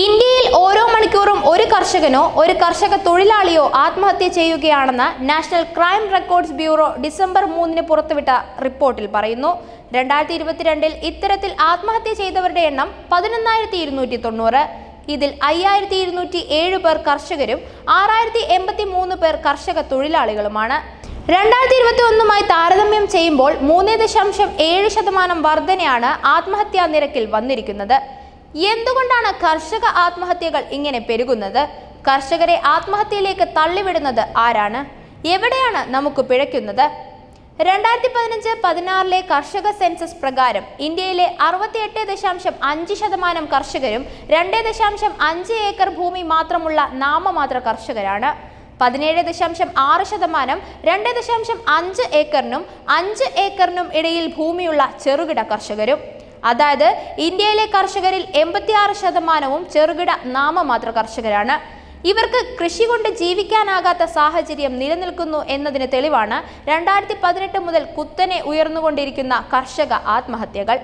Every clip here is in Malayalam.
ഇന്ത്യയിൽ ഓരോ മണിക്കൂറും ഒരു കർഷകനോ ഒരു കർഷക തൊഴിലാളിയോ ആത്മഹത്യ ചെയ്യുകയാണെന്ന് national crime records bureau December മൂന്നിന് പുറത്തുവിട്ട റിപ്പോർട്ടിൽ പറയുന്നു. രണ്ടായിരത്തി ഇരുപത്തിരണ്ടിൽ ഇത്തരത്തിൽ ആത്മഹത്യ ചെയ്തവരുടെ എണ്ണം പതിനൊന്നായിരത്തി ഇരുന്നൂറ്റി തൊണ്ണൂറ് ഇതിൽ അയ്യായിരത്തി ഇരുന്നൂറ്റി ഏഴ് പേർ കർഷകരും ആറായിരത്തി എൺപത്തി മൂന്ന് പേർ കർഷക തൊഴിലാളികളുമാണ്. രണ്ടായിരത്തി ഇരുപത്തി ഒന്നുമായി താരതമ്യം ചെയ്യുമ്പോൾ മൂന്ന് ദശാംശം ഏഴ് ശതമാനം വർധനയാണ് ആത്മഹത്യാ നിരക്കിൽ വന്നിരിക്കുന്നത്. എന്തുകൊണ്ടാണ് കർഷക ആത്മഹത്യകൾ ഇങ്ങനെ പെരുകുന്നത്? കർഷകരെ ആത്മഹത്യയിലേക്ക് തള്ളിവിടുന്നത് ആരാണ്? എവിടെയാണ് നമുക്ക് പിഴയ്ക്കുന്നത്? രണ്ടായിരത്തി പതിനഞ്ച് പതിനാറിലെ കർഷക സെൻസസ് പ്രകാരം ഇന്ത്യയിലെ അറുപത്തിയെട്ട് ദശാംശം അഞ്ച് ശതമാനം കർഷകരും രണ്ട് ദശാംശം അഞ്ച് ഏക്കർ ഭൂമി മാത്രമുള്ള നാമമാത്ര കർഷകരാണ്. പതിനേഴ് ദശാംശം ആറ് ശതമാനം രണ്ട് ദശാംശം അഞ്ച് ഏക്കറിനും അഞ്ച് ഏക്കറിനും ഇടയിൽ ഭൂമിയുള്ള ചെറുകിട കർഷകരും. അതായത് ഇന്ത്യയിലെ കർഷകരിൽ എൺപത്തിയാറ് ശതമാനവും ചെറുകിട നാമമാത്ര കർഷകരാണ്. ഇവർക്ക് കൃഷി കൊണ്ട് ജീവിക്കാനാകാത്ത സാഹചര്യം നിലനിൽക്കുന്നു എന്നതിന് തെളിവാണ് രണ്ടായിരത്തി പതിനെട്ട് മുതൽ കുത്തനെ ഉയർന്നുകൊണ്ടിരിക്കുന്ന കർഷക ആത്മഹത്യകൾ.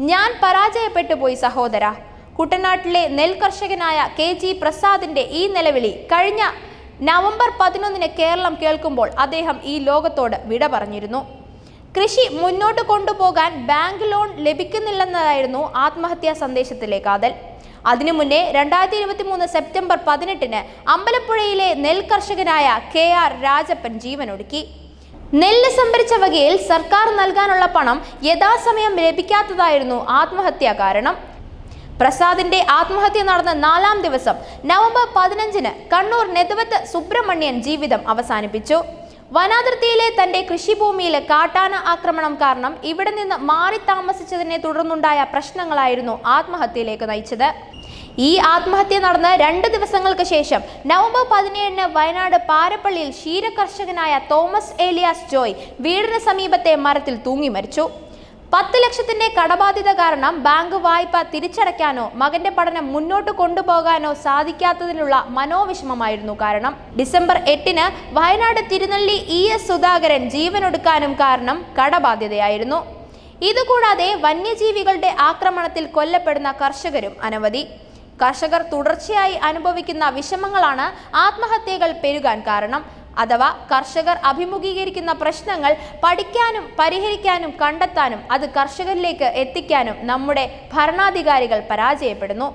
ഞാൻ പരാജയപ്പെട്ടു പോയി സഹോദര. കുട്ടനാട്ടിലെ നെൽകർഷകനായ കെ. ജി. പ്രസാദിന്റെ ഈ നിലവിളി കഴിഞ്ഞ നവംബർ പതിനൊന്നിന് കേരളം കേൾക്കുമ്പോൾ അദ്ദേഹം ഈ ലോകത്തോട് വിട പറഞ്ഞിരുന്നു. കൃഷി മുന്നോട്ട് കൊണ്ടുപോകാൻ ബാങ്ക് ലോൺ ലഭിക്കുന്നില്ലെന്നതായിരുന്നു ആത്മഹത്യാ സന്ദേശത്തിലെ കാതൽ. അതിനു മുന്നേ രണ്ടായിരത്തി ഇരുപത്തി മൂന്ന് സെപ്റ്റംബർ പതിനെട്ടിന് അമ്പലപ്പുഴയിലെ നെൽകർഷകനായ കെ ആർ രാജപ്പൻ ജീവനൊടുക്കി. നെല്ല് സംഭരിച്ച വകയിൽ സർക്കാർ നൽകാനുള്ള പണം യഥാസമയം ലഭിക്കാത്തതായിരുന്നു ആത്മഹത്യാ കാരണം. പ്രസാദിന്റെ ആത്മഹത്യ നടന്ന നാലാം ദിവസം നവംബർ പതിനഞ്ചിന് കണ്ണൂർ നെതുവത്ത് സുബ്രഹ്മണ്യൻ ജീവിതം അവസാനിപ്പിച്ചു. വനാതിർത്തിയിലെ തന്റെ കൃഷിഭൂമിയിലെ കാട്ടാന ആക്രമണം കാരണം ഇവിടെ നിന്ന് മാറി താമസിച്ചതിനെ തുടർന്നുണ്ടായ പ്രശ്നങ്ങളായിരുന്നു ആത്മഹത്യയിലേക്ക് നയിച്ചത്. ഈ ആത്മഹത്യ നടന്ന് രണ്ട് ദിവസങ്ങൾക്ക് ശേഷം നവംബർ പതിനേഴിന് വയനാട് പാരപ്പള്ളിയിൽ ക്ഷീരകർഷകനായ തോമസ് ഏലിയാസ് ജോയ് വീടിന് സമീപത്തെ മരത്തിൽ തൂങ്ങി മരിച്ചു പത്ത് ലക്ഷത്തിന്റെ കടബാധ്യത കാരണം ബാങ്ക് വായ്പ തിരിച്ചടയ്ക്കാനോ മകന്റെ പഠനം മുന്നോട്ട് കൊണ്ടുപോകാനോ സാധിക്കാത്തതിനുള്ള മനോവിഷമമായിരുന്നു കാരണം. ഡിസംബർ എട്ടിന് വയനാട് തിരുനെല്ലി ഇ എസ് സുധാകരൻ ജീവനൊടുക്കാനും കാരണം കടബാധ്യതയായിരുന്നു. ഇതുകൂടാതെ വന്യജീവികളുടെ ആക്രമണത്തിൽ കൊല്ലപ്പെടുന്ന കർഷകരും അനവധി. കർഷകർ തുടർച്ചയായി അനുഭവിക്കുന്ന വിഷമങ്ങളാണ് ആത്മഹത്യകൾ പെരുകാൻ കാരണം. അഥവാ കർഷകർ അഭിമുഖീകരിക്കുന്ന പ്രശ്നങ്ങൾ പഠിക്കാനും പരിഹരിക്കാനും കണ്ടെത്താനും അത് കർഷകരിലേക്ക് എത്തിക്കാനും നമ്മുടെ ഭരണാധികാരികൾ പരാജയപ്പെടുന്നു.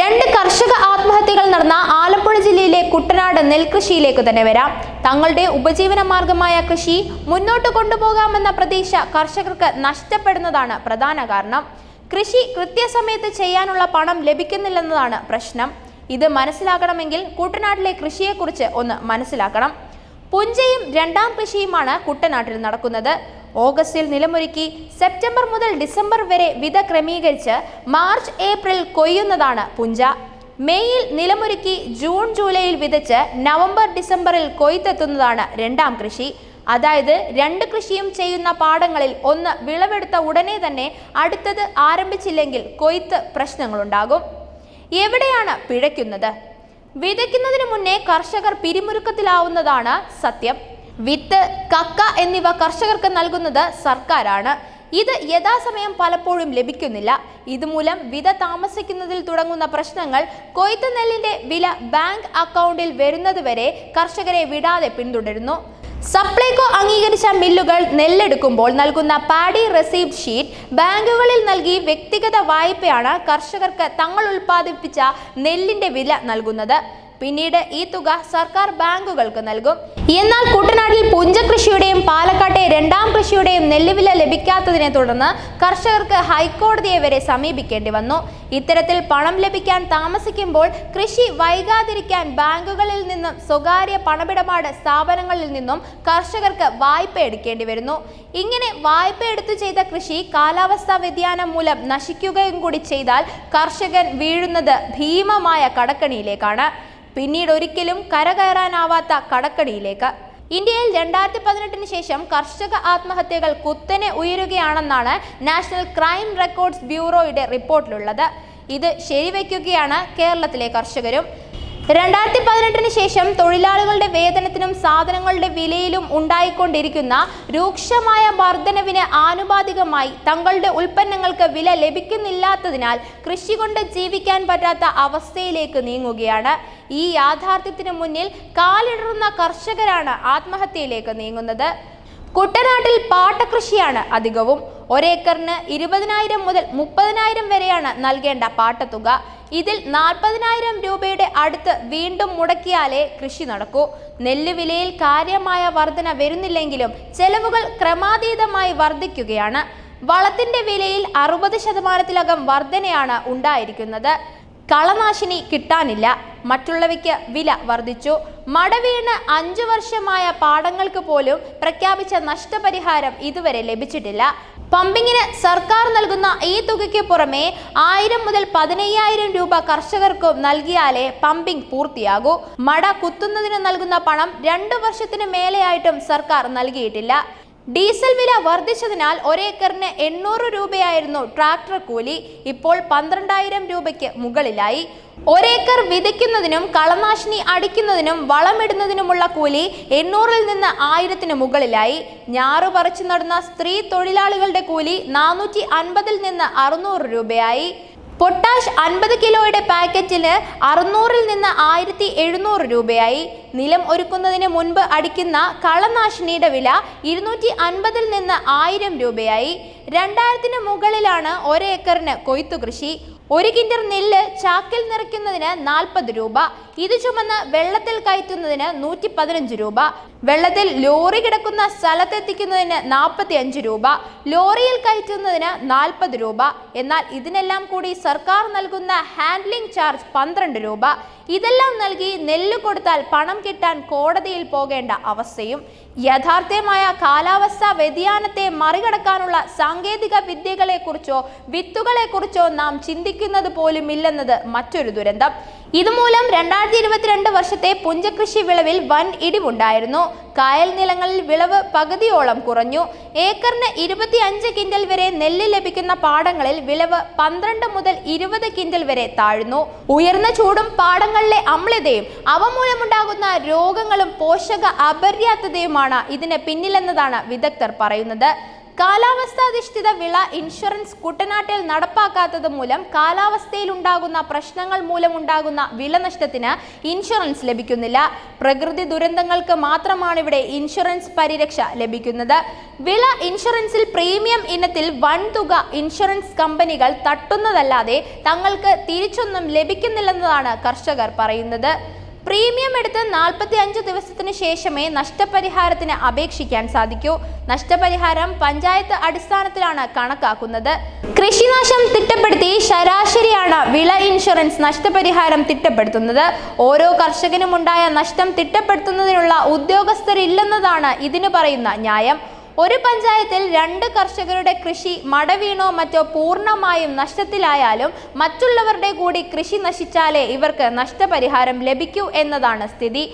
രണ്ട് കർഷക ആത്മഹത്യകൾ നടന്ന ആലപ്പുഴ ജില്ലയിലെ കുട്ടനാട് നെൽകൃഷിയിലേക്ക് തന്നെ വരാം. തങ്ങളുടെ ഉപജീവന മാർഗമായ കൃഷി മുന്നോട്ട് കൊണ്ടുപോകാമെന്ന പ്രതീക്ഷ കർഷകർക്ക് നഷ്ടപ്പെടുന്നതാണ് പ്രധാന കാരണം. കൃഷി കൃത്യസമയത്ത് ചെയ്യാനുള്ള പണം ലഭിക്കുന്നില്ലെന്നതാണ് പ്രശ്നം. ഇത് മനസ്സിലാക്കണമെങ്കിൽ കുട്ടനാട്ടിലെ കൃഷിയെക്കുറിച്ച് ഒന്ന് മനസ്സിലാക്കണം. പുഞ്ചയും രണ്ടാം കൃഷിയുമാണ് കുട്ടനാട്ടിൽ നടക്കുന്നത്. ഓഗസ്റ്റിൽ നിലമൊരുക്കി സെപ്റ്റംബർ മുതൽ ഡിസംബർ വരെ വിത ക്രമീകരിച്ച് മാർച്ച് ഏപ്രിൽ കൊയ്യുന്നതാണ് പുഞ്ച. മെയ്യിൽ നിലമൊരുക്കി ജൂൺ ജൂലൈയിൽ വിതച്ച് നവംബർ ഡിസംബറിൽ കൊയ്ത്തെത്തുന്നതാണ് രണ്ടാം കൃഷി. അതായത് രണ്ട് കൃഷിയും ചെയ്യുന്ന പാടങ്ങളിൽ ഒന്ന് വിളവെടുത്ത ഉടനെ തന്നെ അടുത്തത് ആരംഭിച്ചില്ലെങ്കിൽ കൊയ്ത്ത് പ്രശ്നങ്ങളുണ്ടാകും. എവിടെയാണ് പിഴയ്ക്കുന്നത്? വിതയ്ക്കുന്നതിന് മുന്നേ കർഷകർ പിരിമുറുക്കത്തിലാവുന്നതാണ് സത്യം. വിത്ത് കക്ക എന്നിവ കർഷകർക്ക് നൽകുന്നത് സർക്കാരാണ്. ഇത് യഥാസമയം പലപ്പോഴും ലഭിക്കുന്നില്ല. ഇതുമൂലം വിത താമസിക്കുന്നതിൽ തുടങ്ങുന്ന പ്രശ്നങ്ങൾ കൊയ്ത്ത് നെല്ലിന്റെ വില ബാങ്ക് അക്കൗണ്ടിൽ വരുന്നതുവരെ കർഷകരെ വിടാതെ പിന്തുടരുന്നു. സപ്ലൈകോ അംഗീകരിച്ച മില്ലുകൾ നെല്ലെടുക്കുമ്പോൾ നൽകുന്ന പാഡി റെസീപ്റ്റ് ഷീറ്റ് ബാങ്കുകളിൽ നൽകി വ്യക്തിഗത വായ്പയാണ് കർഷകർക്ക് തങ്ങൾ ഉൽപ്പാദിപ്പിച്ച നെല്ലിന്റെ വില നൽകുന്നത്. പിന്നീട് ഈ തുക സർക്കാർ ബാങ്കുകൾക്ക് നൽകും. എന്നാൽ കുട്ടനാട്ടിൽ പുഞ്ചകൃഷിയുടെയും പാലക്കാട്ടെ രണ്ടാം കൃഷിയുടെയും നെല്ലുവില ലഭിക്കാത്തതിനെ തുടർന്ന് കർഷകർക്ക് ഹൈക്കോടതിയെ വരെ സമീപിക്കേണ്ടി വന്നു. ഇത്തരത്തിൽ പണം ലഭിക്കാൻ താമസിക്കുമ്പോൾ കൃഷി വൈകാതിരിക്കാൻ ബാങ്കുകളിൽ നിന്നും സ്വകാര്യ പണമിടപാട് സ്ഥാപനങ്ങളിൽ നിന്നും കർഷകർക്ക് വായ്പ എടുക്കേണ്ടി വരുന്നു. ഇങ്ങനെ വായ്പ എടുത്തു ചെയ്ത കൃഷി കാലാവസ്ഥാ വ്യതിയാനം മൂലം നശിക്കുകയും കൂടി ചെയ്താൽ കർഷകൻ വീഴുന്നത് ഭീമമായ കടക്കണിയിലേക്കാണ്. പിന്നീട് ഒരിക്കലും കരകയറാനാവാത്ത കടക്കടിയിലേക്ക്. ഇന്ത്യയിൽ രണ്ടായിരത്തി പതിനെട്ടിന് ശേഷം കർഷക ആത്മഹത്യകൾ കുത്തനെ ഉയരുകയാണെന്നാണ് നാഷണൽ ക്രൈം റെക്കോർഡ്സ് ബ്യൂറോയുടെ റിപ്പോർട്ടിലുള്ളത്. ഇത് ശരിവയ്ക്കുകയാണ് കേരളത്തിലെ കർഷകരും. രണ്ടായിരത്തി പതിനെട്ടിന് ശേഷം തൊഴിലാളികളുടെ വേതനത്തിനും സാധനങ്ങളുടെ വിലയിലും ഉണ്ടായിക്കൊണ്ടിരിക്കുന്ന രൂക്ഷമായ വർധനവിന് ആനുപാതികമായി തങ്ങളുടെ ഉൽപ്പന്നങ്ങൾക്ക് വില ലഭിക്കുന്നില്ലാത്തതിനാൽ കൃഷി കൊണ്ട് ജീവിക്കാൻ പറ്റാത്ത അവസ്ഥയിലേക്ക് നീങ്ങുകയാണ്. ഈ യാഥാർത്ഥ്യത്തിന് മുന്നിൽ കാലിടറുന്ന കർഷകരാണ് ആത്മഹത്യയിലേക്ക് നീങ്ങുന്നത്. കുട്ടനാട്ടിൽ പാട്ടകൃഷിയാണ് അധികവും. ഒരേക്കറിന് ഇരുപതിനായിരം മുതൽ മുപ്പതിനായിരം വരെയാണ് നൽകേണ്ട പാട്ടത്തുക. ഇതിൽ നാൽപ്പതിനായിരം രൂപയുടെ അടുത്ത് വീണ്ടും മുടക്കിയാലേ കൃഷി നടക്കൂ. നെല്ല് വിലയിൽ കാര്യമായ വർധന വരുന്നില്ലെങ്കിലും ചെലവുകൾ ക്രമാതീതമായി വർദ്ധിക്കുകയാണ് വളത്തിന്റെ വിലയിൽ അറുപത് ശതമാനത്തിലകം വർധനയാണ് ഉണ്ടായിരിക്കുന്നത്. കളനാശിനി കിട്ടാനില്ല. മറ്റുള്ളവയ്ക്ക് വില വർദ്ധിച്ചു മടവീണ് അഞ്ചു വർഷമായ പാടങ്ങൾക്ക് പോലും പ്രഖ്യാപിച്ച നഷ്ടപരിഹാരം ഇതുവരെ ലഭിച്ചിട്ടില്ല. പമ്പിങ്ങിന് സർക്കാർ നൽകുന്ന ഈ തുകയ്ക്ക് പുറമെ ആയിരം മുതൽ പതിനയ്യായിരം രൂപ കർഷകർക്കും നൽകിയാലേ പമ്പിംഗ് പൂർത്തിയാകൂ. മട കുത്തുന്നതിന് നൽകുന്ന പണം രണ്ടു വർഷത്തിന് മേലെയായിട്ടും സർക്കാർ നൽകിയിട്ടില്ല. ഡീസൽ വില വർദ്ധിച്ചതിനാൽ ഒരേക്കറിന് എണ്ണൂറ് രൂപയായിരുന്നു ട്രാക്ടർ കൂലി. ഇപ്പോൾ പന്ത്രണ്ടായിരം രൂപയ്ക്ക് മുകളിലായി. ഒരേക്കർ വിതയ്ക്കുന്നതിനും കളനാശിനി അടിക്കുന്നതിനും വളമിടുന്നതിനുമുള്ള കൂലി എണ്ണൂറിൽ നിന്ന് ആയിരത്തിന് മുകളിലായി. ഞാറു പറിച്ചു നടന്ന സ്ത്രീ തൊഴിലാളികളുടെ കൂലി നാനൂറ്റി അൻപതിൽ നിന്ന് അറുന്നൂറ് രൂപയായി. പൊട്ടാഷ് അൻപത് കിലോയുടെ പാക്കറ്റിന് അറുന്നൂറിൽ നിന്ന് ആയിരത്തി എഴുന്നൂറ് രൂപയായി. നിലം ഒരുക്കുന്നതിന് മുൻപ് അടിക്കുന്ന കളനാശിനിയുടെ വില ഇരുന്നൂറ്റി അൻപതിൽ നിന്ന് ആയിരം രൂപയായി. രണ്ടായിരത്തിന് മുകളിലാണ് ഒരേക്കറിന് കൊയ്ത്തു കൃഷി. ഒരു കിൻഡർ നെല്ല് ചാക്കിൽ നിറയ്ക്കുന്നതിന് നാൽപ്പത് രൂപ. ഇത് ചുമന്ന് വെള്ളത്തിൽ കയറ്റുന്നതിന് നൂറ്റി പതിനഞ്ച് രൂപ. വെള്ളത്തിൽ ലോറി കിടക്കുന്ന സ്ഥലത്തെത്തിക്കുന്നതിന് നാൽപ്പത്തി അഞ്ച് രൂപ. ലോറിയിൽ കയറ്റുന്നതിന് നാൽപ്പത് രൂപ. എന്നാൽ ഇതിനെല്ലാം കൂടി സർക്കാർ നൽകുന്ന ഹാൻഡ്ലിംഗ് ചാർജ് പന്ത്രണ്ട് രൂപ. ഇതെല്ലാം നൽകി നെല്ല് കൊടുത്താൽ പണം കിട്ടാൻ കോടതിയിൽ പോകേണ്ട അവസ്ഥയും. യഥാർത്ഥമായ കാലാവസ്ഥാ വ്യതിയാനത്തെ മറികടക്കാനുള്ള സാങ്കേതിക വിദ്യകളെക്കുറിച്ചോ വിത്തുകളെക്കുറിച്ചോ നാം ചിന്തിക്കുന്നത് പോലും ഇല്ലെന്നത് മറ്റൊരു ദുരന്തം. ഇതുമൂലം രണ്ടായിരത്തി ഇരുപത്തിരണ്ട് വർഷത്തെ പുഞ്ചകൃഷി വിളവിൽ വൻ ഇടിവുണ്ടായിരുന്നു. കായൽ നിലങ്ങളിൽ വിളവ് പകുതിയോളം കുറഞ്ഞു. ഏക്കറിന് ഇരുപത്തി അഞ്ച് കിൻഡൽ വരെ നെല്ല് ലഭിക്കുന്ന പാടങ്ങളിൽ വിളവ് പന്ത്രണ്ട് മുതൽ ഇരുപത് കിൻഡൽ വരെ താഴ്ന്നു. ഉയർന്ന ചൂടും പാടങ്ങളിലെ അമ്ലതയും അവ മൂലമുണ്ടാകുന്ന രോഗങ്ങളും പോഷക അപര്യാപ്തതയുമാണ് ഇതിന് പിന്നിലെന്നതാണ് വിദഗ്ധർ പറയുന്നത്. കാലാവസ്ഥാധിഷ്ഠിത വിള ഇൻഷുറൻസ് കുട്ടനാട്ടിൽ നടപ്പാക്കാത്തത് മൂലം കാലാവസ്ഥയിൽ ഉണ്ടാകുന്ന പ്രശ്നങ്ങൾ മൂലമുണ്ടാകുന്ന വിളനഷ്ടത്തിന് ഇൻഷുറൻസ് ലഭിക്കുന്നില്ല. പ്രകൃതി ദുരന്തങ്ങൾക്ക് മാത്രമാണ് ഇവിടെ ഇൻഷുറൻസ് പരിരക്ഷ ലഭിക്കുന്നത്. വിള ഇൻഷുറൻസിൽ പ്രീമിയം ഇനത്തിൽ വൻതുക ഇൻഷുറൻസ് കമ്പനികൾ തട്ടുന്നതല്ലാതെ തങ്ങൾക്ക് തിരിച്ചൊന്നും ലഭിക്കുന്നില്ലെന്നതാണ് കർഷകർ പറയുന്നത്. പ്രീമിയം എടുത്ത് നാൽപ്പത്തി അഞ്ച് ദിവസത്തിന് ശേഷമേ നഷ്ടപരിഹാരത്തിന് അപേക്ഷിക്കാൻ സാധിക്കൂ. നഷ്ടപരിഹാരം പഞ്ചായത്ത് അടിസ്ഥാനത്തിലാണ് കണക്കാക്കുന്നത്. കൃഷിനാശം തിട്ടപ്പെടുത്തി ശരാശരിയാണ് വിള ഇൻഷുറൻസ് നഷ്ടപരിഹാരം തിട്ടപ്പെടുത്തുന്നത്. ഓരോ കർഷകനും ഉണ്ടായ നഷ്ടം തിട്ടപ്പെടുത്തുന്നതിനുള്ള ഉദ്യോഗസ്ഥരില്ലെന്നതാണ് ഇതിനു പറയുന്ന ന്യായം. ഒരു പഞ്ചായത്തിൽ രണ്ട് കർഷകരുടെ കൃഷി മടവീണോ മറ്റോ പൂർണമായും നഷ്ടത്തിലായാലും മറ്റുള്ളവരുടെ കൂടി കൃഷി നശിച്ചാലേ ഇവർക്ക് നഷ്ടപരിഹാരം ലഭിക്കൂ എന്നതാണ് സ്ഥിതി.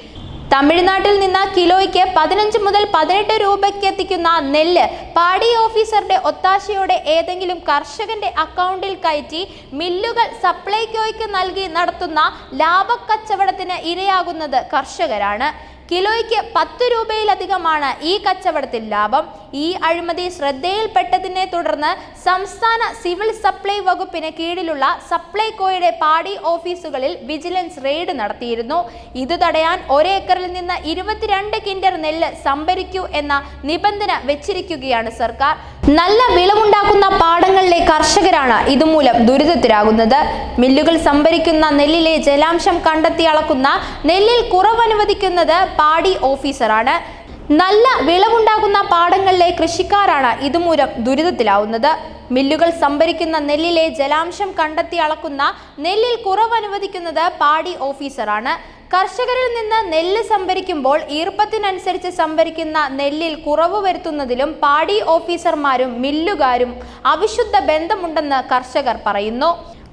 തമിഴ്നാട്ടിൽ നിന്ന് കിലോയ്ക്ക് പതിനഞ്ച് മുതൽ പതിനെട്ട് രൂപയ്ക്ക് എത്തിക്കുന്ന നെല്ല് പാടി ഓഫീസറുടെ ഒത്താശയോടെ ഏതെങ്കിലും കർഷകന്റെ അക്കൗണ്ടിൽ കയറ്റി മില്ലുകൾ സപ്ലൈകോയ്ക്ക് നൽകി നടത്തുന്ന ലാഭക്കച്ചവടത്തിന് ഇരയാകുന്നത് കർഷകരാണ്. കിലോയ്ക്ക് പത്ത് രൂപയിലധികമാണ് ഈ കച്ചവടത്തിൽ ലാഭം. ഈ അഴിമതി ശ്രദ്ധയിൽപ്പെട്ടതിനെ തുടർന്ന് സംസ്ഥാന സിവിൽ സപ്ലൈ വകുപ്പിന് കീഴിലുള്ള സപ്ലൈകോയുടെ പാടി ഓഫീസുകളിൽ വിജിലൻസ് റെയ്ഡ് നടത്തിയിരുന്നു. ഇത് തടയാൻ ഒരേക്കറിൽ നിന്ന് ഇരുപത്തിരണ്ട് കിൻഡർ നെല്ല് സംഭരിക്കൂ എന്ന നിബന്ധന വെച്ചിരിക്കുകയാണ് സർക്കാർ. നല്ല വിളവുണ്ടാക്കുന്ന പാടങ്ങളിലെ കർഷകരാണ് ഇതുമൂലം ദുരിതത്തിലാകുന്നത്. മില്ലുകൾ സംഭരിക്കുന്ന നെല്ലിലെ ജലാംശം കണ്ടെത്തി അളക്കുന്ന നെല്ലിൽ കുറവനുവദിക്കുന്നത് പാടി ഓഫീസറാണ്. നല്ല വിളവുണ്ടാകുന്ന പാടങ്ങളിലെ കൃഷിക്കാരാണ് ഇതുമൂലം ദുരിതത്തിലാവുന്നത്. മില്ലുകൾ സംഭരിക്കുന്ന നെല്ലിലെ ജലാംശം കണ്ടെത്തി അളക്കുന്ന നെല്ലിൽ കുറവനുവദിക്കുന്നത് പാടി ഓഫീസറാണ്. കർഷകരിൽ നിന്ന് നെല്ല് സംഭരിക്കുമ്പോൾ ഈർപ്പത്തിനനുസരിച്ച് സംഭരിക്കുന്ന നെല്ലിൽ കുറവ് വരുത്തുന്നതിലും പാടി ഓഫീസർമാരും മില്ലുകാരും അവിശുദ്ധ ബന്ധമുണ്ടെന്ന് കർഷകർ പറയുന്നു.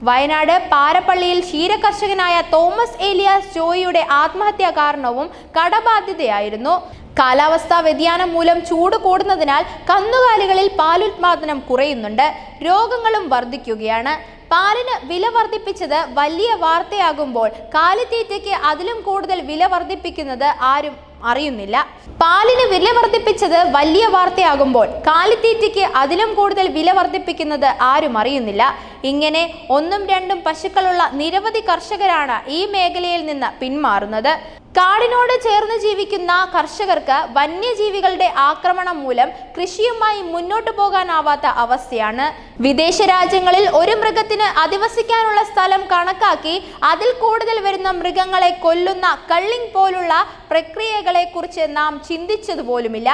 വയനാട് പാരപ്പള്ളിയിൽ ക്ഷീരകർഷകനായ തോമസ് ഏലിയാസ് ജോയിയുടെ ആത്മഹത്യാ കാരണവും കടബാധ്യതയായിരുന്നു. കാലാവസ്ഥാ വ്യതിയാനം മൂലം ചൂട് കൂടുന്നതിനാൽ കന്നുകാലികളിൽ പാലുൽപാദനം കുറയുന്നുണ്ട്. രോഗങ്ങളും വർദ്ധിക്കുകയാണ്. പാലിന് വില വർദ്ധിപ്പിച്ചത് വലിയ വാർത്തയാകുമ്പോൾ കാലിത്തീറ്റയ്ക്ക് അതിലും കൂടുതൽ വില വർദ്ധിപ്പിക്കുന്നത് ആരും അറിയുന്നില്ല. പാലിന് വില വർദ്ധിപ്പിച്ചത് വലിയ വാർത്തയാകുമ്പോൾ കാലിത്തീറ്റയ്ക്ക് അതിലും കൂടുതൽ വില വർദ്ധിപ്പിക്കുന്നത് ആരും അറിയുന്നില്ല. ഇങ്ങനെ ഒന്നും രണ്ടും പശുക്കളുള്ള നിരവധി കർഷകരാണ് ഈ മേഖലയിൽ നിന്ന് പിന്മാറുന്നത്. കാടിനോട് ചേർന്ന് ജീവിക്കുന്ന കർഷകർക്ക് വന്യജീവികളുടെ ആക്രമണം മൂലം കൃഷിയുമായി മുന്നോട്ടു പോകാനാവാത്ത അവസ്ഥയാണ്. വിദേശ രാജ്യങ്ങളിൽ ഒരു മൃഗത്തിന് അധിവസിക്കാനുള്ള സ്ഥലം കണക്കാക്കി അതിൽ കൂടുതൽ വരുന്ന മൃഗങ്ങളെ കൊല്ലുന്ന കള്ളിംഗ് പോലുള്ള പ്രക്രിയകളെ കുറിച്ച് നാം ചിന്തിച്ചതുപോലുമില്ല.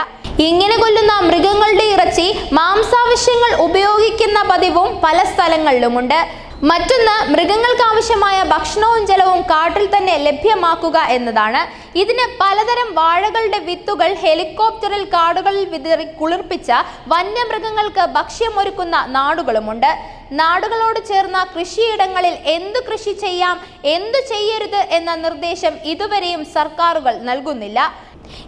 ഇങ്ങനെ കൊല്ലുന്ന മൃഗങ്ങളുടെ ഇറച്ചി മാംസാവശ്യങ്ങൾ ഉപയോഗിക്കുന്ന പതിവും പല സ്ഥലങ്ങളിലുമുണ്ട്. മറ്റൊന്ന് മൃഗങ്ങൾക്ക് ആവശ്യമായ ഭക്ഷണവും ജലവും കാട്ടിൽ തന്നെ ലഭ്യമാക്കുക എന്നതാണ്. ഇതിന് പലതരം വാഴകളുടെ വിത്തുകൾ ഹെലികോപ്റ്ററിൽ കാടുകളിൽ വിതറി കുളിർപ്പിച്ച വന്യമൃഗങ്ങൾക്ക് ഭക്ഷ്യമൊരുക്കുന്ന നാടുകളുമുണ്ട്. നാടുകളോട് ചേർന്ന കൃഷിയിടങ്ങളിൽ എന്തു കൃഷി ചെയ്യാം എന്തു ചെയ്യരുത് എന്ന നിർദ്ദേശം ഇതുവരെയും സർക്കാരുകൾ നൽകുന്നില്ല.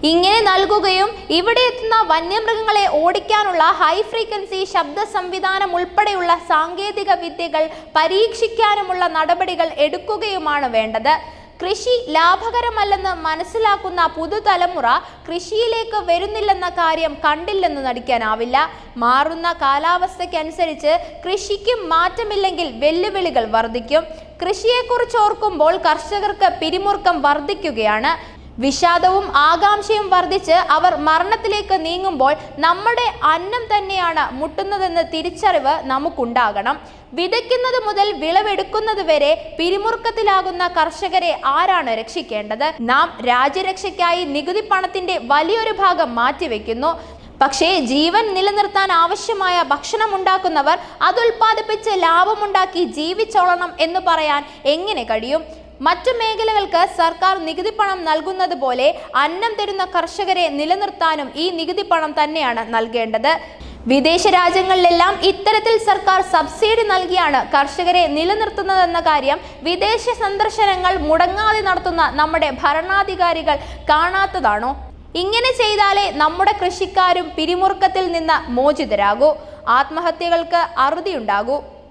ഇങ്ങനെ നൽകുകയും ഇവിടെ എത്തുന്ന വന്യമൃഗങ്ങളെ ഓടിക്കാനുള്ള ഹൈ ഫ്രീക്വൻസി ശബ്ദ സംവിധാനം ഉൾപ്പെടെയുള്ള സാങ്കേതിക വിദ്യകൾ പരീക്ഷിക്കാനുമുള്ള നടപടികൾ എടുക്കുകയുമാണ് വേണ്ടത്. കൃഷി ലാഭകരമല്ലെന്ന് മനസ്സിലാക്കുന്ന പുതുതലമുറ കൃഷിയിലേക്ക് വരുന്നില്ലെന്ന കാര്യം കണ്ടില്ലെന്ന് നടിക്കാനാവില്ല. മാറുന്ന കാലാവസ്ഥയ്ക്കനുസരിച്ച് കൃഷിക്കും മാറ്റമില്ലെങ്കിൽ വെല്ലുവിളികൾ വർദ്ധിക്കും. കൃഷിയെക്കുറിച്ച് ഓർക്കുമ്പോൾ കർഷകർക്ക് പിരിമുറുക്കം വർദ്ധിക്കുകയാണ്. വിഷാദവും ആകാംക്ഷയും വർദ്ധിച്ച് അവർ മരണത്തിലേക്ക് നീങ്ങുമ്പോൾ നമ്മുടെ അന്നം തന്നെയാണ് മുട്ടുന്നതെന്ന് തിരിച്ചറിവ് നമുക്കുണ്ടാകണം. വിതയ്ക്കുന്നത് മുതൽ വിളവെടുക്കുന്നത് വരെ പിരിമുറുക്കത്തിലാകുന്ന കർഷകരെ ആരാണ് രക്ഷിക്കേണ്ടത്? നാം രാജ്യരക്ഷയ്ക്കായി നികുതി പണത്തിന്റെ വലിയൊരു ഭാഗം മാറ്റിവെക്കുന്നു. പക്ഷേ ജീവൻ നിലനിർത്താൻ ആവശ്യമായ ഭക്ഷണം ഉണ്ടാക്കുന്നവർ അതുൽപാദിപ്പിച്ച് ലാഭമുണ്ടാക്കി ജീവിച്ചോളണം എന്ന് പറയാൻ എങ്ങനെ കഴിയും? മറ്റു മേഖലകൾക്ക് സർക്കാർ നികുതി പണം നൽകുന്നത് പോലെ അന്നം തരുന്ന കർഷകരെ നിലനിർത്താനും ഈ നികുതി പണം തന്നെയാണ് നൽകേണ്ടത്. വിദേശ രാജ്യങ്ങളിലെല്ലാം ഇത്തരത്തിൽ സർക്കാർ സബ്സിഡി നൽകിയാണ് കർഷകരെ നിലനിർത്തുന്നതെന്ന കാര്യം വിദേശ സന്ദർശനങ്ങൾ മുടങ്ങാതെ നടത്തുന്ന നമ്മുടെ ഭരണാധികാരികൾ കാണാത്തതാണോ? ഇങ്ങനെ ചെയ്താലേ നമ്മുടെ കൃഷിക്കാരും പിരിമുറുക്കത്തിൽ നിന്ന് മോചിതരാകൂ. ആത്മഹത്യകൾക്ക് അറുതിയുണ്ടാകൂ.